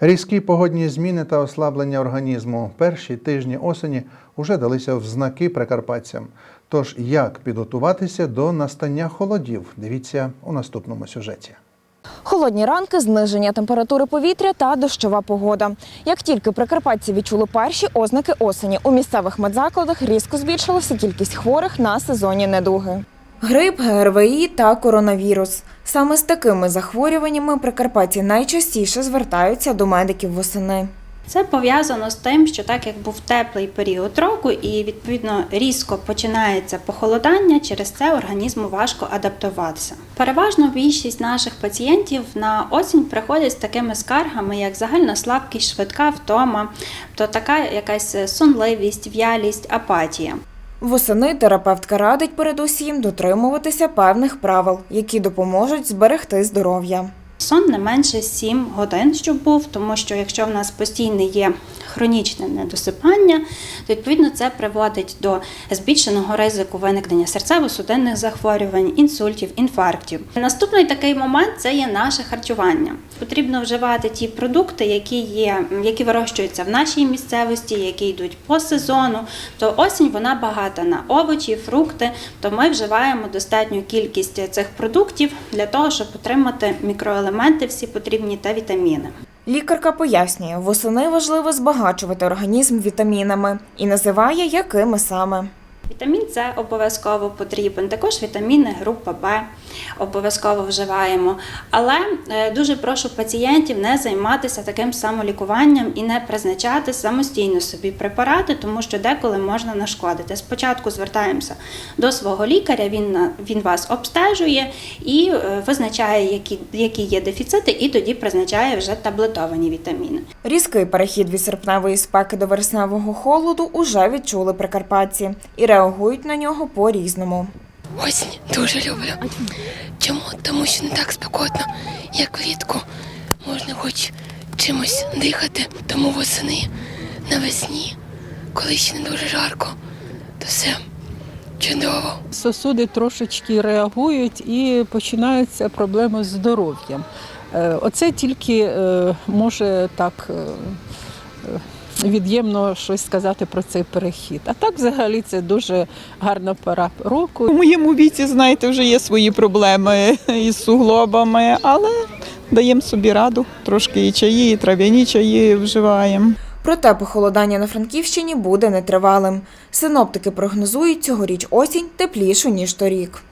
Різкі погодні зміни та ослаблення організму перші тижні осені вже далися в знаки прикарпатцям. Тож як підготуватися до настання холодів? Дивіться у наступному сюжеті. Холодні ранки, зниження температури повітря та дощова погода. Як тільки прикарпатці відчули перші ознаки осені, у місцевих медзакладах різко збільшилася кількість хворих на сезонні недуги. Грип, ГРВІ та коронавірус. Саме з такими захворюваннями прикарпатці найчастіше звертаються до медиків восени. Це пов'язано з тим, що так як був теплий період року, і відповідно різко починається похолодання, через це організму важко адаптуватися. Переважно більшість наших пацієнтів на осінь приходять з такими скаргами, як загальна слабкість, швидка втома, то така якась сонливість, в'ялість, апатія. Восени терапевтка радить передусім дотримуватися певних правил, які допоможуть зберегти здоров'я. Сон не менше 7 годин, щоб був, тому що якщо в нас постійне є хронічне недосипання, то відповідно це приводить до збільшеного ризику виникнення серцево-судинних захворювань, інсультів, інфарктів. Наступний такий момент це є наше харчування. Потрібно вживати ті продукти, які є, які вирощуються в нашій місцевості, які йдуть по сезону. То осінь вона багата на овочі, фрукти. То ми вживаємо достатню кількість цих продуктів для того, щоб отримати мікроелементи всі потрібні та вітаміни. Лікарка пояснює, восени важливо збагачувати організм вітамінами і називає, якими саме. Вітамін С обов'язково потрібен, також вітаміни група Б обов'язково вживаємо. Але е, дуже прошу пацієнтів не займатися таким самолікуванням і не призначати самостійно собі препарати, тому що деколи можна нашкодити. Спочатку звертаємося до свого лікаря, він, він вас обстежує і е, визначає, які, які є дефіцити, і тоді призначає вже таблетовані вітаміни. Різкий перехід від серпневої спеки до вересневого холоду уже відчули прикарпатці і реагують на нього по-різному. Осінь дуже люблю. Чому? Тому що не так спекотно, як влітку. Можна хоч чимось дихати, тому восени навесні, коли ще не дуже жарко, то все чудово. Сосуди трошечки реагують і починаються проблеми з здоров'ям. Е, Оце тільки е, може так е, від'ємно щось сказати про цей перехід. А так, взагалі, це дуже гарна пора року. У моєму віці, знаєте, вже є свої проблеми із суглобами, але даємо собі раду. Трошки і чаї, і трав'яні чаї вживаємо. Проте похолодання на Франківщині буде нетривалим. Синоптики прогнозують цьогоріч осінь теплішу, ніж торік.